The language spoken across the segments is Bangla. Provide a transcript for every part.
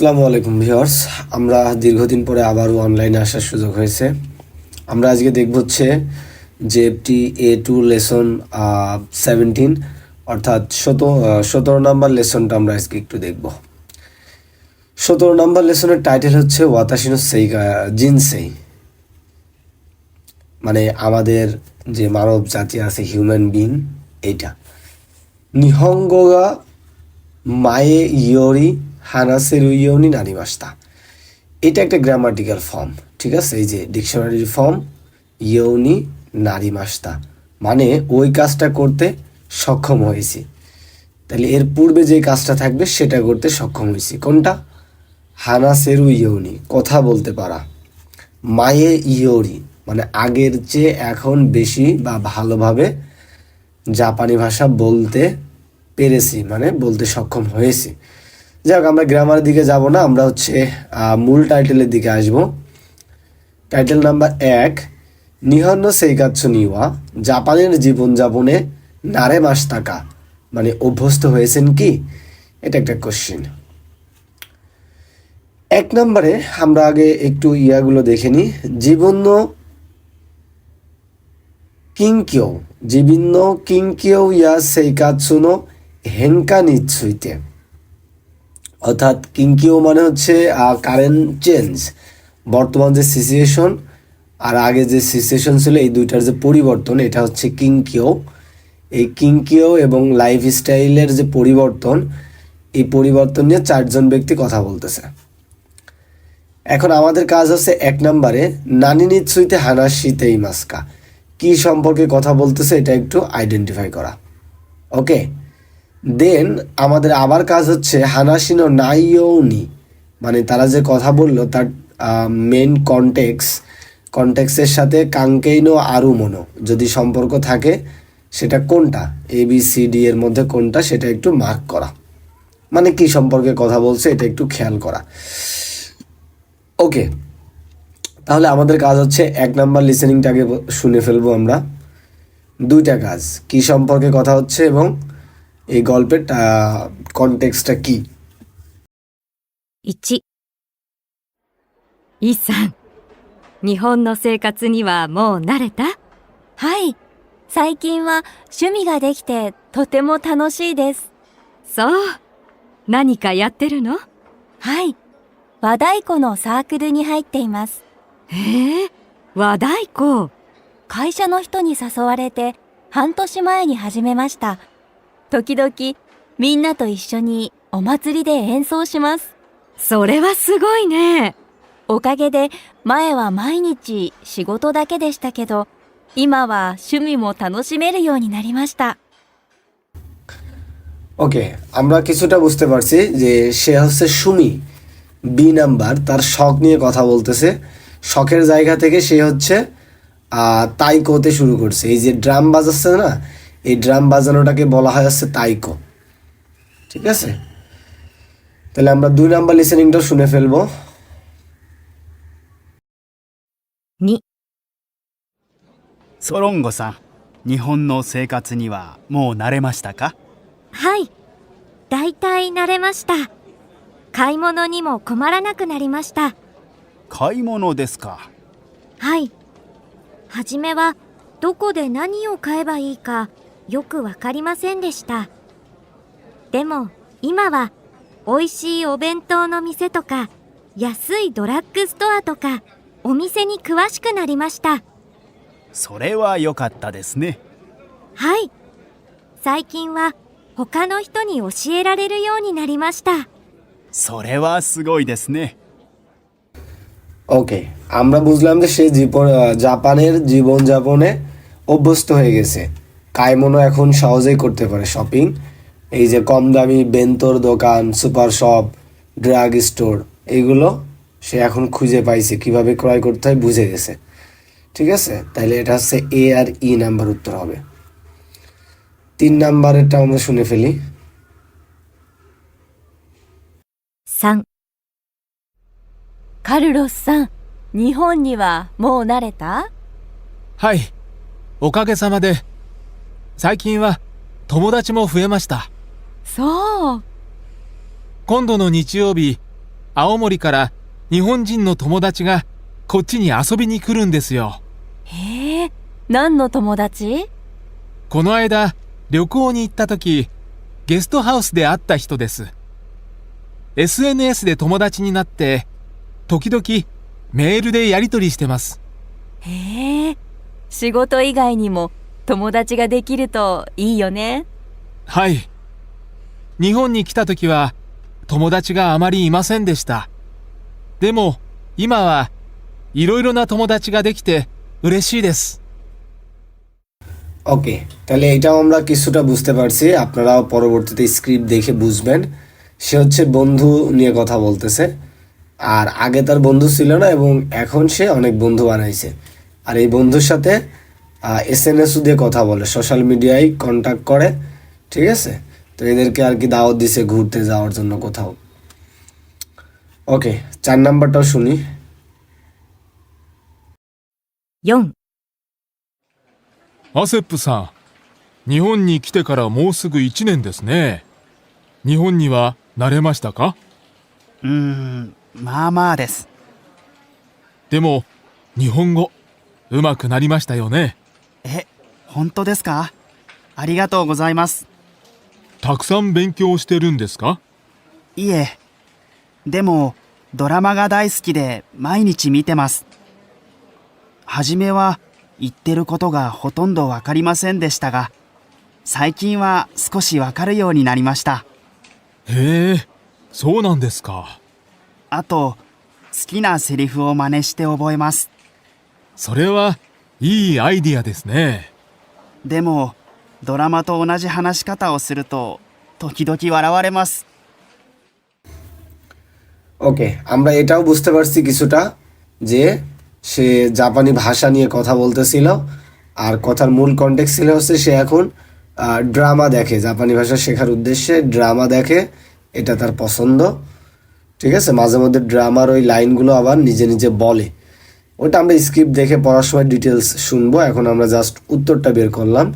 আসসালামু আলাইকুম ভিউয়ার্স। আমরা দীর্ঘদিন পরে আবারও অনলাইনে আসার সুযোগ হয়েছে। আমরা আজকে দেখব হচ্ছে JFT A two lesson seventeen অর্থাৎ শত সতেরো নাম্বার লেসনটা আমরা আজকে একটু দেখব। সতেরো নাম্বার লেসনের টাইটেল হচ্ছে ওয়াতাসিনো সেই জিনসেই মানে আমাদের যে মানব জাতি আছে হিউম্যান বিং এইটা নিহঙ্গগা মায়ে ইয়োরি হানাসের ইয়োনি নারী মাস্তা এটা একটা গ্রামাটিক্যাল ফর্ম ঠিক আছে? এই যে ডিকশনারির ফর্ম ইয়ৌনি নারী মাস্তা মানে ওই কাজটা করতে সক্ষম হয়েছি। তাহলে এর পূর্বে যে কাজটা থাকবে, সেটা করতে সক্ষম হয়েছি। কোনটা? হানাসেরু ইয়ৌনি কথা বলতে পারা। মায়ে ইয়োরি মানে আগের চেয়ে এখন বেশি বা ভালোভাবে জাপানি ভাষা বলতে পেরেছি মানে বলতে সক্ষম হয়েছি। যাই হোক আমরা গ্রামারের দিকে যাব না, আমরা হচ্ছে মূল টাইটেলের দিকে আসব। টাইটেল নাম্বার এক, নিহন্ন সেইকাচ্ছ নিওয়া, জাপানের জীবনযাপনে নারে মাস টাকা মানে অভ্যস্ত হয়েছেন কি? এটা একটা কোশ্চেন এক নম্বরে আমরা আগে একটু ইয়াগুলো দেখে নিই। জীবন কিংকিও, জীবিন্ন কিংকিও ইয়া সেইকাৎসুনো হেনকা নিচ্ছুইতে। অর্থাৎ কিংকিও মানে হচ্ছে কারেন্ট চেঞ্জ বর্তমান যে সিচুয়েশন আর আগে যে সিচুয়েশন ছিল, এই দুইটার যে পরিবর্তন, এটা হচ্ছে কিংকিও। এই কিংকিও এবং লাইফ স্টাইলের যে পরিবর্তন, এই পরিবর্তন নিয়ে চারজন ব্যক্তি কথা বলতেছে। এখন আমাদের কাজ হচ্ছে এক নম্বরে নানি নিচ্ছুইতে হানাশিতে এই মাস্কা। কি সম্পর্কে কথা বলতেছে, এটা একটু আইডেন্টিফাই করা। ওকে দেন আমাদের আবার কাজ হচ্ছে হানাসিনো নাইয়ৌনি মানে তারা যে কথা বলল, তার মেন কনটেক্স কনটেক্সের সাথে কাঙ্কেইনো আরু মনো যদি সম্পর্ক থাকে, সেটা কোনটা? এ বি সি ডি এর মধ্যে কোনটা, সেটা একটু মার্ক করা। মানে কি সম্পর্কে কথা বলছে, এটা একটু খেয়াল করা। ওকে তাহলে আমাদের কাজ হচ্ছে এক নাম্বার লিসেনিংটাকে শুনে ফেলব আমরা। দুইটা কাজ, কি সম্পর্কে কথা হচ্ছে এবং এই গল্পের কনটেক্সটটা কি 1イさん日本の生活にはもう慣れたはい。最近は趣味ができてとても楽しいです。そう何かやってるのはい。和太鼓のサークルに入っています。へえ和太鼓会社の人に誘われて半年前に始めました。 時々みんなと一緒にお祭りで演奏します。それはすごいねおかげで前は毎日仕事だけでしたけど、今は趣味も楽しめるようになりました。 ওকে আমরা কিছুটা বুঝতে পারছি যে সে হচ্ছে সুমি বি নাম্বার তার শখ নিয়ে কথা বলতেছে শখের জায়গা থেকে সে হচ্ছে আহ, তাইকোতে শুরু করছে এই যে ড্রাম বাজাচ্ছে না এই ড্রাম বাজানোটাকে বলা হয় হচ্ছে তাইকো ঠিক আছে তাহলে আমরা দুই নাম্বার লিসেনিংটা শুনে ফেলবো 2ソロンゴさん日本の生活にはもう慣れましたかはい。だいたい慣れました。買い物にも困らなくなりました。買い物ですかはい。はじめは、どこで何を買えばいいか、 よくわかりませんでした。でも、今は、美味しいお弁当の店とか、安いドラッグストアとか、お店に詳しくなりました。それは良かったですねはい。最近は、他の人に教えられるようになりました。それはすごいですね ওকে আমরা বুঝলাম যে সে জীবন আহ, জাপানের জীবনযাপনে অভ্যস্ত হয়ে গেছে কায়মনো এখন সহজেই করতে পারে শপিং এই যে কম দামি বেন্তর দোকান সুপার শপ ড্রাগ স্টোর এইগুলো সে এখন খুঁজে পাইছে কিভাবে ক্রয় করতে হয় বুঝে গেছে ঠিক আছে তাহলে এটা হচ্ছে এ আর ই নাম্বার উত্তর হবে তিন নাম্বারেরটা আমরা শুনে ফেলি 3カルロスさん、日本にはもう慣れたはい。おかげさまで、 最近は友達も増えました。そう。今度の日曜日、青森から日本人の友達がこっちに遊びに来るんですよ。へえ、何の友達？この間、旅行に行った時、ゲストハウスで会った人です。SNS で友達になって、時々メールでやり取りしてます。へえ、仕事以外にも友達ができるといいよね。はい。日本に来た時は友達があまりいませんでした。でも今はいろいろな友達ができて嬉しいです。 ওকে তাহলে এটাও আমরা কিছুটা বুঝতে পারছি আপনারাও পরবর্তীতে স্ক্রিপ্ট দেখে বুঝবেন সে হচ্ছে বন্ধু নিয়ে কথা বলতেছে আর আগে তার বন্ধু ছিল না এবং এখন সে অনেক বন্ধু বানাইছে আর এই বন্ধুর সাথে এস এন এস দিয়ে কথা বলে সোশ্যাল মিডিয়ায় কন্ট্যাক্ট করে ঠিক আছে তো এদেরকে আর কি দাওয়াত দিছে ঘুরতে যাওয়ার জন্য কোথাও ওকে চার নাম্বারটাও শুনি 4アセップさん、日本に来てからもうすぐ1年ですね。日本には慣れましたかうーん、まあまあです。でも、日本語、うまくなりましたよね。 え、本当ですか？ありがとうございます。たくさん勉強してるんですか？いえ。でも、ドラマが大好きで毎日見てます。はじめは言ってることがほとんどわかりませんでしたが、最近は少しわかるようになりました。へえ、そうなんですか。あと、好きなセリフを真似して覚えます。それはいいアイディアですね。でも、ドラマと同じ話し方をすると、時々笑われます。 ওকে আমরা এটাও বুঝতে পারছি কিছুটা যে সে জাপানি ভাষা নিয়ে কথা বলতেছিল আর কথার মূল কন্টেক্ট ছিল হচ্ছে সে এখন ড্রামা দেখে জাপানি ভাষা শেখার উদ্দেশ্যে ড্রামা দেখে এটা তার পছন্দ ঠিক আছে মাঝে মধ্যে ড্রামার ওই লাইনগুলো আবার নিজে নিজে বলে ওটা আমরা স্ক্রিপ্ট দেখে পড়ার সময় ডিটেলস শুনব। এখন আমরা জাস্ট উত্তরটা বের করলাম।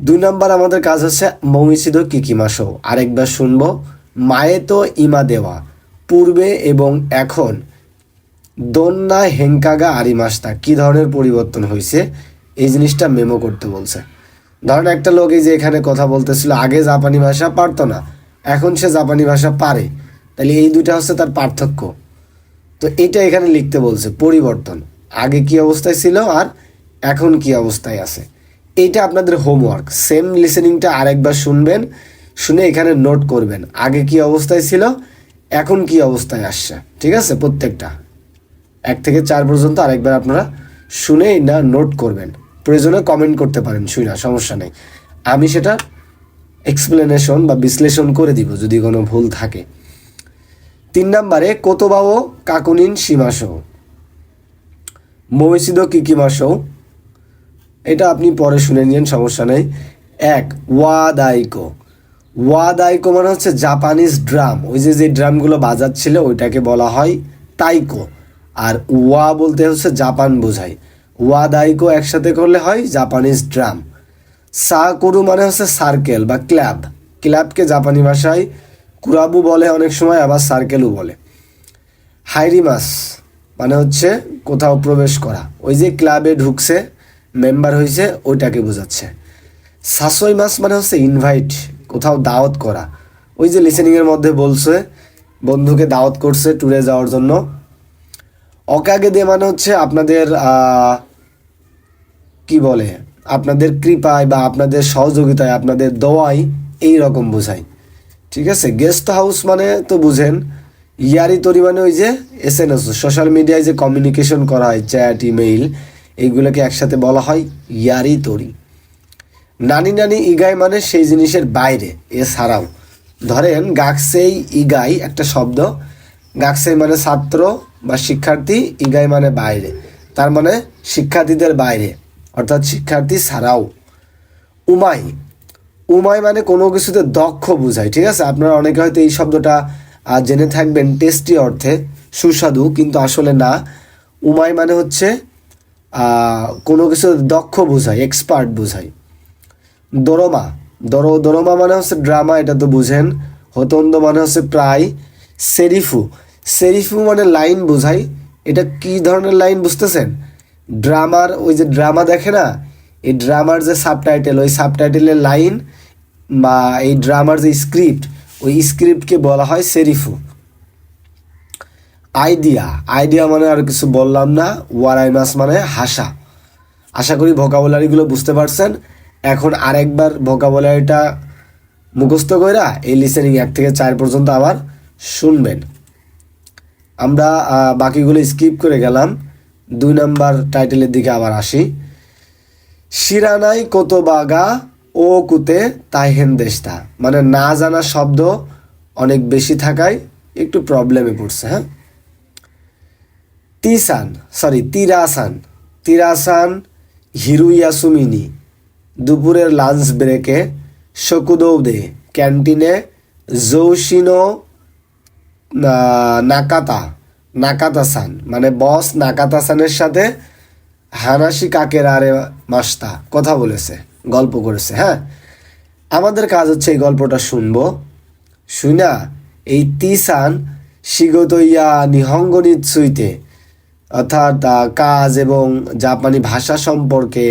দুই নাম্বার আমাদের কাজ হচ্ছে মৌমিসিদ কিকিমাসো আরেকবার শুনব। মায়ে তো ইমা দেওয়া। পূর্বে এবং এখন। দন্না হেঙ্কাগা আরিমাস্তা। কি ধরনের পরিবর্তন হয়েছে এই জিনিসটা মেমো করতে বলছে। ধরেন একটা লোক এই যে এখানে কথা বলতেছিল, আগে জাপানি ভাষা পারতো না। এখন সে জাপানি ভাষা পারে। তাহলে এই দুইটা হচ্ছে তার পার্থক্য। তো এটা এখানে লিখতে বলছে, পরিবর্তন। আগে কি অবস্থায় ছিল আর এখন কি অবস্থায় আছে? এইটা আপনাদের হোমওয়ার্ক সেম লিসেনিংটা আরেকবার শুনবেন, শুনে এখানে নোট করবেন। আগে কি অবস্থায় ছিল, এখন কি অবস্থায় আসছে? ঠিক আছে? প্রত্যেকটা। এক থেকে চার পর্যন্ত আরেকবার আপনারা শুনে না নোট করবেন। প্রয়োজনে কমেন্ট করতে পারেন শুই না সমস্যা নেই। আমি সেটা এক্সপ্লেনেশন বা বিশ্লেষণ করে দিব, যদি কোনো ভুল থাকে। নম্বরে কোতোবাও কাকুনিন সীমাসহ মহিষিদ কিকিমাসহ এটা আপনি পরে শুনে নিন, সমস্যা নেই। এক, ওয়াদাইকো। ওয়াদাইকো মানে হচ্ছে জাপানিজ ড্রাম। ওই যে যে ড্রামগুলো বাজাচ্ছিল ওইটাকে বলা হয় তাইকো। আর ওয়া বলতে হচ্ছে জাপান বোঝায়। ওয়াদাইকো একসাথে করলে হয় জাপানিজ ড্রাম। সা করু মানে হচ্ছে সার্কেল বা ক্ল্যাব। ক্ল্যাবকে জাপানি ভাষায় কুরাবু বলে অনেক সময়, আবার সার্কেলও বলে। হাইরিমাস মানে হচ্ছে কোথাও প্রবেশ করা। ওই যে ক্লাবে ঢুকছে, মেম্বার হয়েছে ওইটাকে বোঝাচ্ছে। সাসই মাস মানে হচ্ছে ইনভাইট কোথাও দাওয়াত করা। ওই যে লিসেনিংয়ের মধ্যে বলছে, বন্ধুকে দাওয়াত করছে ট্যুরে যাওয়ার জন্য। অকাগে দে মানে হচ্ছে আপনাদের কি বলে, আপনাদের কৃপায় বা আপনাদের সহযোগিতায়, আপনাদের দোয়াই এই রকম বোঝায়। ঠিক আছে গেস্ট হাউস মানে তো বুঝেন, ইয়ারি তরি মানে ওই যে এস এন এস সোশ্যাল মিডিয়ায় যে কমিউনিকেশন করা হয় চ্যাট ইমেইল এইগুলোকে একসাথে বলা হয় ইয়ারি তরি। নানি নানি ইগাই মানে সেই জিনিসের বাইরে, এছাড়াও। ধরেন, গাকসেই ইগাই একটা শব্দ, গাকসেই মানে ছাত্র বা শিক্ষার্থী, ইগাই মানে বাইরে। তার মানে শিক্ষার্থীদের বাইরে, অর্থাৎ শিক্ষার্থী ছাড়াও। উমাই উমাই মানে কোনো কিছুতে দক্ষ বোঝায়, ঠিক আছে? আপনারা অনেকে হয়তো এই শব্দটা জেনে থাকবেন টেস্টি অর্থে, সুস্বাদু, কিন্তু আসলে না। উমায় মানে হচ্ছে কোনো কিছু দক্ষ বোঝায় এক্সপার্ট বোঝায়। দরমা, দর, দরমা মানে হচ্ছে ড্রামা এটা তো বুঝেন। হতন্দ মানে হচ্ছে প্রায় সেরিফু সেরিফু মানে লাইন বোঝাই এটা কি ধরনের লাইন বুঝতেছেন? ড্রামার ওই যে ড্রামা দেখে না? এই ড্রামার যে সাবটাইটেল ওই সাবটাইটেলের লাইন বা এই ড্রামার যে স্ক্রিপ্ট ওই স্ক্রিপ্টকে বলা হয় সেরিফু আইডিয়া আইডিয়া মানে আর কিছু বললাম না ওয়ারাইমাস মানে হাসা। আশা করি ভোকাবুলারিগুলো বুঝতে পারছেন। এখন আরেকবার ভোকাবুলারিটা মুখস্থ কইরা এই লিসেনিং এক থেকে চার পর্যন্ত আবার শুনবেন। আমরা বাকিগুলো স্কিপ করে গেলাম। দুই নাম্বার টাইটেলের দিকে আবার আসি। শিরানাই কত বাগা ও কুতে তাইহেন দেশটা। মানে না জানা শব্দ অনেক বেশি থাকায় একটু প্রবলেমে পড়ছে হ্যাঁ? তিসান সরি তিরাসান। তিরাসান হিরুইয়াসুমিনি দুপুরের লাঞ্চ ব্রেকে শকুদৌদে ক্যান্টিনে জৌসিনো নাকাতা। নাকাতাসান। মানে বস নাকাতাসানের সাথে হানাসি কাকের আরে মাস্তা। কথা বলেছে। গল্প করেছে হ্যাঁ? আমাদের কাজ হচ্ছে এই গল্পটা শুনব। শুনা এই তিসান শিগত ইয়া নিহঙ্গ নিচ্ছুইতে অর্থাৎ কাজ এবং জাপানি ভাষা সম্পর্কে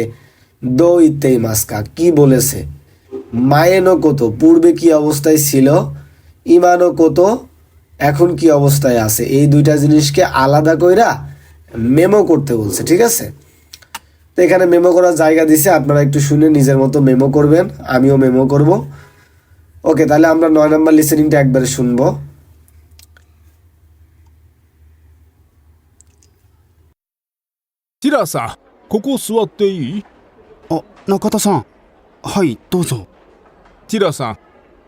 দো ইত্তেই মাস্কা, কি বলেছে? মায়েনো কত, পূর্বে কি অবস্থায় ছিল? ইমানো কত, এখন কি অবস্থায় আছে? এই দুইটা জিনিসকে আলাদা কইরা মেমো করতে বলছে, ঠিক আছে? তো এখানে মেমো করার জায়গা দিছে আপনারা একটু শুনে নিজের মতো মেমো করবেন আমিও মেমো করব ওকে তাহলে আমরা নয় নম্বর লিসেনিংটা একবারে শুনবো ティラーさんここ座っていいあ、中田さん。はい、どうぞ。ティラーさん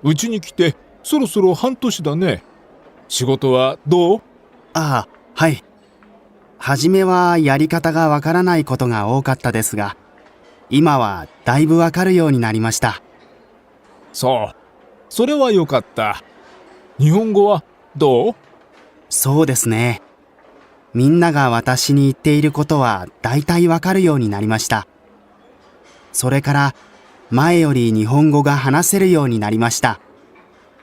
うちに来てそろそろ半年だね仕事はどうああ、はい。 はじめはやり方がわからないことが多かったですが、今はだいぶわかるようになりました。そうそれはよかった日本語はどう？そうですね。みんなが私に言っていることは大体わかるようになりました。それから、前より日本語が話せるようになりました。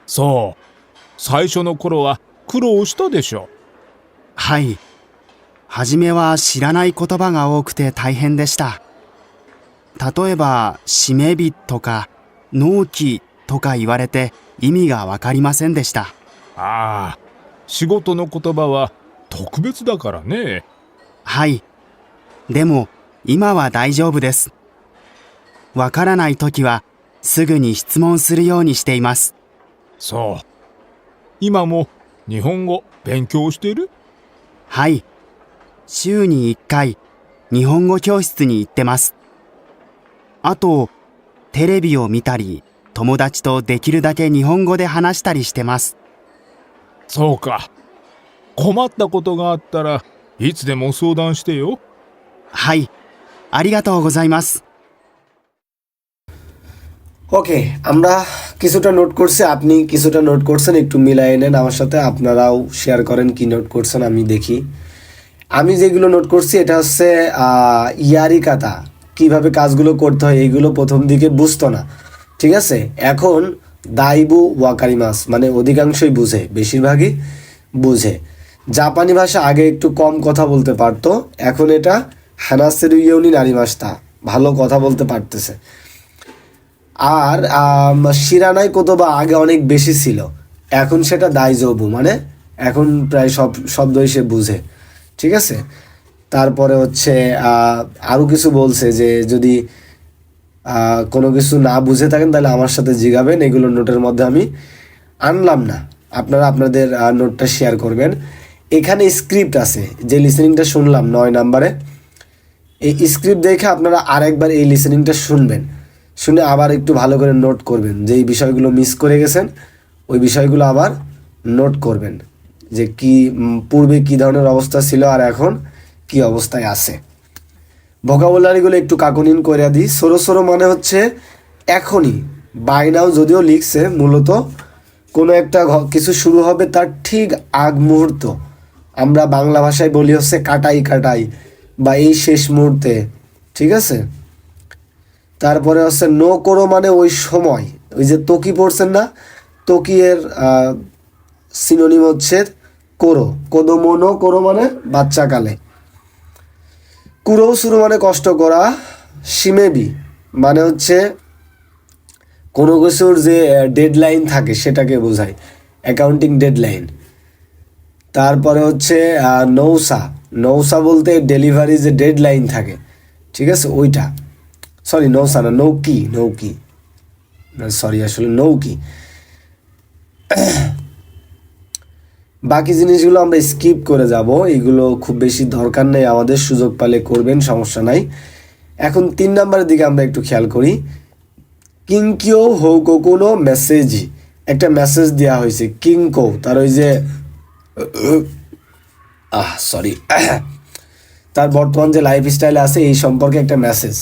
そう最初の頃は苦労したでしょはい。はじめは知らない言葉が多くて大変でした。例えば、締め日とか、納期とか言われて意味がわかりませんでした。ああ仕事の言葉は特別だからねはい。でも、今は大丈夫です。わからないときは、すぐに質問するようにしています。そう今も日本語勉強してる？はい。週に1回、日本語教室に行ってます。あと、テレビを見たり、友達とできるだけ日本語で話したりしてます。そうか困ったことがあったらいつでも相談してよはい。ありがとうございます。 ওকে আমরা কিছুটা নোট করছি আপনি কিছুটা নোট করছেন একটু মিলাই নেন আমার সাথে আপনারাও শেয়ার করেন কি নোট করছেন আমি দেখি আমি যেগুলো নোট করছি, এটা হচ্ছে ইয়ারি কাতা কীভাবে কাজগুলো করতে হয়, এইগুলো প্রথম দিকে বুঝতো না। ঠিক আছে? এখন দাইবু ওয়াকারিমাস মানে অধিকাংশই বুঝে, বেশিরভাগই বুঝে। জাপানি ভাষা আগে একটু কম কথা বলতে পারতো, এখন এটা হানাসের ইউনি নারিমাস্তা ভালো কথা বলতে পারতেছে। আর শিরানাই কোতোবা আগে অনেক বেশি ছিল, এখন সেটা দাইজবু মানে এখন প্রায় সব শব্দই সে বুঝে। ঠিক আছে? তারপরে হচ্ছে আরও কিছু বলছে যে যদি কোনো কিছু না বুঝে থাকেন তাহলে আমার সাথে জিগাবেন, এগুলো নোটের মধ্যে আমি আনলাম না। আপনারা আপনাদের নোটটা শেয়ার করবেন। এখানে স্ক্রিপ্ট আছে, যে লিসেনিংটা শুনলাম নয় নাম্বারে। এই স্ক্রিপ্ট দেখে আপনারা আরেকবার এই লিসেনিংটা শুনবেন। শুনে আবার একটু ভালো করে নোট করবেন যেই বিষয়গুলো মিস করে গেছেন, ওই বিষয়গুলো আবার নোট করবেন। যে কি পূর্বে কি ধরনের অবস্থা ছিল আর এখন কি অবস্থায় আছে। ভোকাবুলারিগুলো একটু কাকুনিন করে দিই। সরো সরো মানে হচ্ছে এখনই। বাইনাও যদিও লিখছে, মূলত কোনো একটা কিছু শুরু হবে তার ঠিক আগ মুহূর্ত। আমরা বাংলা ভাষায় বলি হচ্ছে কাটাই কাটাই বা এই শেষ মুহূর্তে, ঠিক আছে? তারপরে হচ্ছে নো করো মানে ওই সময়। ওই যে তকি পড়ছেন না তকিয়ের সিনোনিম হচ্ছে কোরো। কোদমনো কোরো মানে বাচ্চাকালে কুরো শুরু মানে কষ্ট করা সিমেবি মানে হচ্ছে কোনো কিছুর যে ডেডলাইন থাকে সেটাকে বোঝায়। অ্যাকাউন্টিং ডেডলাইন তারপরে হচ্ছে নৌসা। নৌসা বলতে ডেলিভারি যে ডেডলাইন থাকে, ঠিক আছে? ওইটা। সরি নৌসা না, নৌকি নৌকি। সরি আসলে নৌকি। বাকি জিনিসগুলো আমরা স্কিপ করে যাব। এগুলো খুব বেশি দরকার নেই, আমাদের সুযোগ পালে করবেন, সমস্যা নাই। এখন তিন নাম্বারের দিকে আমরা একটু খেয়াল করি। কিংকিও হৌকো কোনো মেসেজই একটা মেসেজ দেওয়া হয়েছে, কিংকো, তার ওই যে, আহ সরি তার বর্তমান যে লাইফস্টাইল আছে, এই সম্পর্কে একটা মেসেজ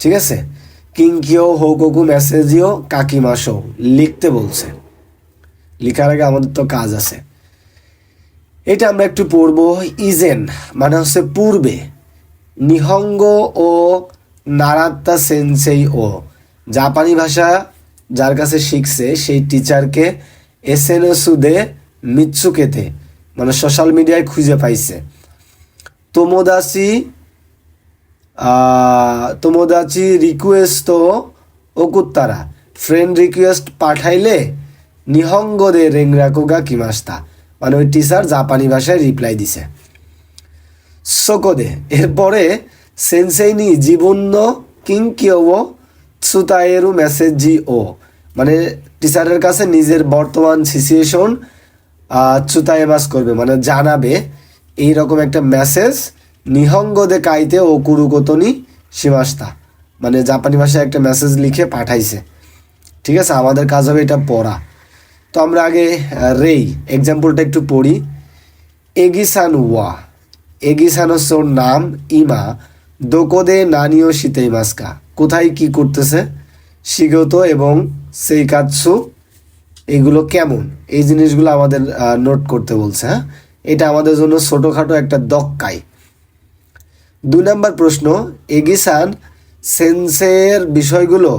ঠিক আছে? কিংকিও হৌকোকু মেসেজিও কাকিমাসো লিখতে বলছে। লেখার আগে আমাদের তো কাজ আছে। এটা আমরা একটু পড়ব ইজেন মানে হচ্ছে পূর্বে। নিহঙ্গ ও নারাত্তা সেন্সেই ও, জাপানি ভাষা যার কাছে শিখছে সেই টিচারকে এসএনএসুদে মিৎসুকেতে মানে সোশ্যাল মিডিয়ায় খুঁজে পাইছে। তোমোদাসি তোমোদাচি রিকোয়েস্ট ওকুত্তারা ফ্রেন্ড রিকোয়েস্ট পাঠাইলে নিহঙ্গ দে নিহঙ্গদে রেংরাকুগা কিমাস্তা। মানে ওই টিচার জাপানি ভাষায় রিপ্লাই দিছে। সোকোদে এরপরে সেন্সেইনি জীবন্য কিংকিও সুতায়েরু মেসেজ জি ও। মানে টিচারের কাছে নিজের বর্তমান সিচুয়েশন চুতায়েমাস করবে মানে জানাবে এই রকম একটা মেসেজ নিহঙ্গদে কাইতে ও কুরুকোতনি সীমাস্তা। মানে জাপানি ভাষায় একটা মেসেজ লিখে পাঠাইছে। ঠিক আছে, আমাদের কাজ হবে এটা পড়া। তো আমরা আগে রেই। এক্সাম্পলটা একটু পড়ি। এগিসান ওয়া এগিসান হচ্ছে ওর নাম ইমা। দোকোদে নানিও শীতেই মাস্কা। কোথায় কি করতেছে? শিগত এবং সেই কাজসু এগুলো কেমন? এই জিনিসগুলো আমাদের নোট করতে বলছে হ্যাঁ? এটা আমাদের জন্য ছোটোখাটো একটা দক্কাই দুই নম্বর প্রশ্ন, এগিসান সেন্সের বিষয়গুলো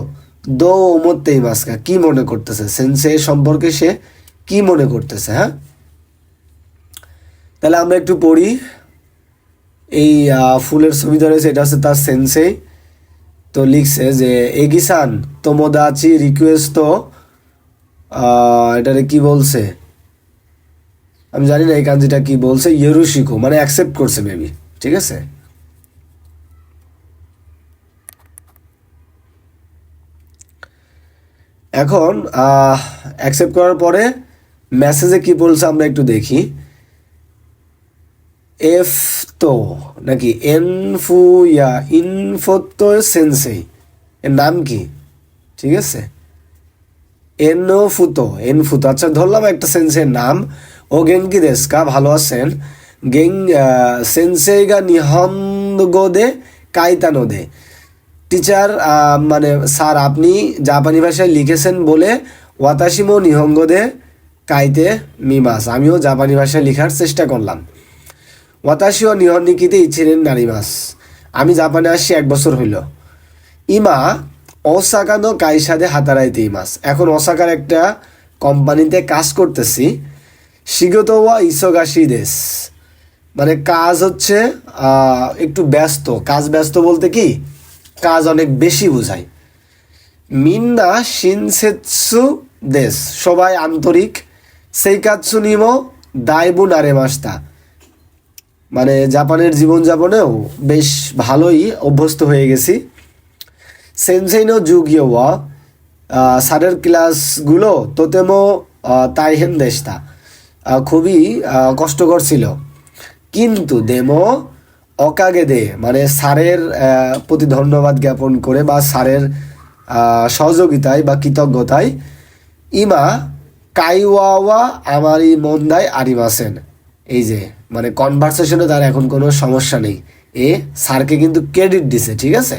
দো ওমতেই মাস্কা কি মনে করতেছে? সেন্সে সম্পর্কে সে কি মনে করতেছে হ্যাঁ? তাহলে আমরা একটু পড়ি। এই ফুলের ছবি ধরেছে এটা হচ্ছে তার সেন্সে। তো লিখছে যে, এগিসান, তোমোদাচি রিকোয়েস্ট তো এটারে কি বলছে? আমি জানি না এই কাঞ্জিটা কি বলছে, ইয়েরুশিকো মানে অ্যাকসেপ্ট করছে মেবি ঠিক আছে? এখন অ্যাকসেপ্ট করার পরে মেসেজে কি বলছে আমরা একটু দেখি। এফ তো, নাকি? এনফু ইয়া ইনফোতো সেন্সেই। এর নাম কি? ঠিক আছে। এনো ফুতো এন ফুতো আচ্ছা ধরলাম একটা সেন্সের নাম। ও গেঙ্কি দেশকা, ভালো আছেন। গেং সেন্সেগা নিহন্দগোদে, কাইতানোদে। টিচার মানে স্যার, আপনি জাপানি ভাষায় লিখেছেন বলে ওয়াতাসিমো নিহঙ্গদে কাইতে মিমাস। আমিও জাপানি ভাষায় লেখার চেষ্টা করলাম। ওয়াতাসিও নিহন্নিকিতে ইচ্ছিলেন নারিমাস আমি জাপানে আসছি এক বছর হইল। ইমা ওসাকানো কাইসাদে হাতারাইতে ইমাস। এখন অসাকার একটা কোম্পানিতে কাজ করতেছি। শিগত ওয়া ইসোগাসি দেশ। মানে কাজ হচ্ছে একটু ব্যস্ত। কাজ ব্যস্ত বলতে কি? কাজ অনেক বেশি বোঝায়। মিন্না শিনসেৎসু দেশ, সবাই আন্তরিক। সেই কাজসু নিমো দায়বু নারে মাস্তা। মানে জাপানের জীবনযাপনেও বেশ ভালোই অভ্যস্ত হয়ে গেছি। সেনসেইনো যুগীয় ওয়া স্যারের ক্লাসগুলো তোতেমো তাইহেন দেশটা খুবই কষ্টকর ছিল। কিন্তু দেমো অকাগে দে মানে স্যারের প্রতি ধন্যবাদ জ্ঞাপন করে বা স্যারের সহযোগিতায় বা কৃতজ্ঞতায়, ইমা কাইওয়াওয়া আমারই মন্দায় আরিমাসেন। এই যে মানে কনভারসেশনে তার এখন কোনো সমস্যা নেই। এ, স্যারকে কিন্তু ক্রেডিট দিছে, ঠিক আছে?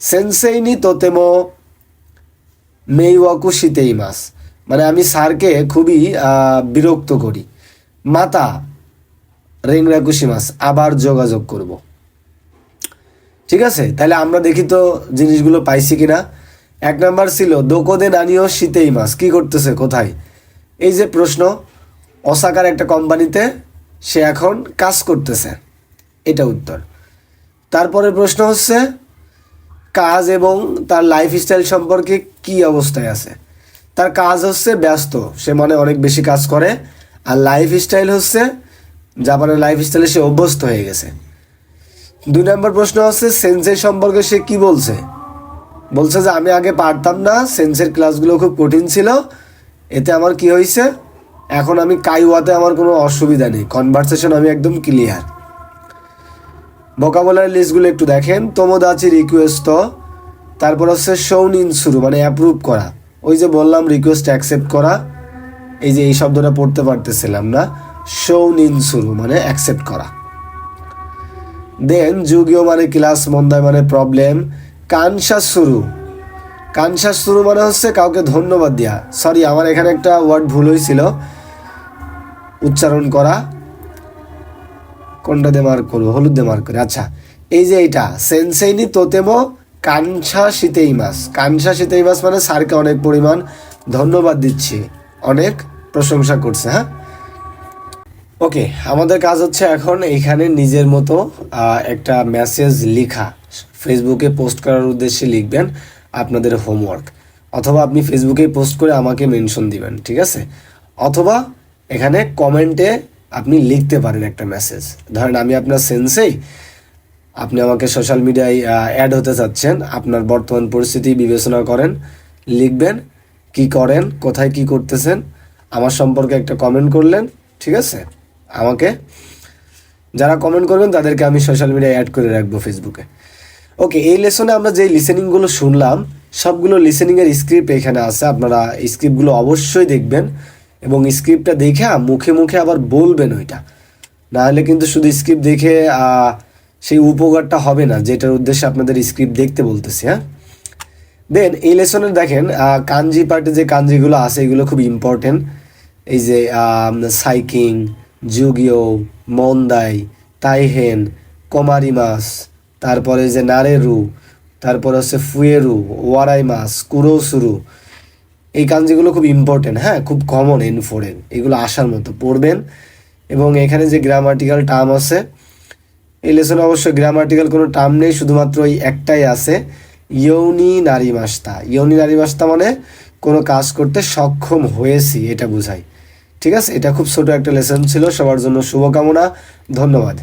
সেন্সেইনি তোতেমো মেইওয়াকু শীতেই মাস। মানে আমি স্যারকে খুবই বিরক্ত করি। মাতা রেংরাকুশি মাস আবার যোগাযোগ করব। ঠিক আছে? তাহলে আমরা দেখি তো জিনিসগুলো পাইছি কিনা। এক নাম্বার ছিল, দোকোদে নানিও শীতেই মাস কি করতেছে? কোথায়? এই যে প্রশ্ন, অসাকার একটা কোম্পানিতে সে এখন কাজ করতেছে। এটা উত্তর। তারপরে প্রশ্ন হচ্ছে, কাজ এবং তার লাইফস্টাইল সম্পর্কে কি অবস্থায় আছে? তার কাজ হচ্ছে ব্যস্ত, সে মানে অনেক বেশি কাজ করে। আর লাইফস্টাইল হচ্ছে জাপানের লাইফস্টাইলে সে অভ্যস্ত হয়ে গেছে। দুই নম্বর প্রশ্ন হচ্ছে সেন্সের সম্পর্কে সে কি বলছে? বলছে যে, আমি আগে পারতাম না সেন্সের ক্লাসগুলো খুব কঠিন ছিল, এতে আমার কি হয়েছে? এখন আমি কাইওয়াতে আমার কোনো অসুবিধা নেই কনভারসেশন আমি একদম ক্লিয়ার ভোকাবুলারি লিস্টগুলো একটু দেখেন তোমোদাচি রিকোয়েস্ট তো তারপর হচ্ছে সৌনিন শুরু মানে অ্যাপ্রুভ করা। ওই যে বললাম রিকোয়েস্ট অ্যাকসেপ্ট করা। এই যে এই শব্দটা পড়তে পারতেছিলাম না। সৌনিন শুরু মানে অ্যাকসেপ্ট করা। দেন যুগীয় মানে ক্লাস মন্দায় মানে প্রবলেম কানসা শুরু। কানসা শুরু মানে হচ্ছে কাউকে ধন্যবাদ দেওয়া সরি আমার এখানে একটা ওয়ার্ড ভুল হয়েছিল। উচ্চারণ করা। কোনটা দিয়ে মার্ক করব? হলুদ দিয়ে মার্ক করে। আচ্ছা এই যে এইটা সেনসেইনি তোতেমো কানসা শীতেই মাস। কানসা শীতেই মাস মানে স্যারকে অনেক পরিমাণ ধন্যবাদ দিচ্ছি, অনেক প্রশংসা করছে হ্যাঁ? ওকে আমাদের কাজ হচ্ছে এখন এখানে নিজের মতো একটা মেসেজ লেখা। ফেসবুকে পোস্ট করার উদ্দেশ্যে লিখবেন আপনাদের হোমওয়ার্ক অথবা আপনি ফেসবুকে পোস্ট করে আমাকে মেনশন দিবেন, ঠিক আছে? অথবা এখানে কমেন্টে আপনি লিখতে পারেন একটা মেসেজ ধরেন আমি আপনার সেন্সেই আপনি আমাকে সোশ্যাল মিডিয়ায় অ্যাড হতে চাচ্ছেন, আপনার বর্তমান পরিস্থিতি বিবেচনা করেন, লিখবেন কি করেন, কোথায় কি করতেছেন, আমার সম্পর্কে একটা কমেন্ট করলেন, ঠিক আছে? আমাকে। যারা কমেন্ট করবেন, তাদেরকে আমি সোশ্যাল মিডিয়ায় অ্যাড করে রাখব ফেসবুকে ওকে এই লেসনে আমরা যে লিসেনিংগুলো শুনলাম, সবগুলো লিসেনিংয়ের স্ক্রিপ্ট এখানে আছে। আপনারা স্ক্রিপ্টগুলো অবশ্যই দেখবেন এবং স্ক্রিপ্টটা দেখে মুখে মুখে আবার বলবেন ওইটা। নাহলে কিন্তু শুধু স্ক্রিপ্ট দেখে সেই উপকারটা হবে না, যেটার উদ্দেশ্যে আপনাদের স্ক্রিপ্ট দেখতে বলতেছি হ্যাঁ? দেন এই লেসনের দেখেন কাঞ্জি পার্টে যে কাঞ্জিগুলো আছে, এগুলো খুব ইম্পর্টেন্ট এই যে সাইকিং জুগিও মন্দাই, তাইহেন কমারিমাস তারপরে যে নারেরু, তারপরে হচ্ছে ফুয়েরু ওয়ারাইমাস কুরোসুরু। এই কাঞ্জিগুলো খুব ইম্পর্টেন্ট হ্যাঁ খুব কমন এন ফোরের এগুলো আসার মতো, পড়বেন। এবং এখানে যে গ্রামাটিক্যাল টার্ম আছে, এই লেসনে অবশ্য গ্রামাটিক্যাল কোনো টার্ম নেই, শুধুমাত্র ওই একটাই আছে, ইয়ৌনি নারী মাস্তা ইয়ৌনি নারী মাস্তা মানে কোনো কাজ করতে সক্ষম হয়েছি, এটা বোঝায় ঠিক আছে? এটা খুব ছোট একটা লেসন ছিল। সবার জন্য শুভকামনা। ধন্যবাদ।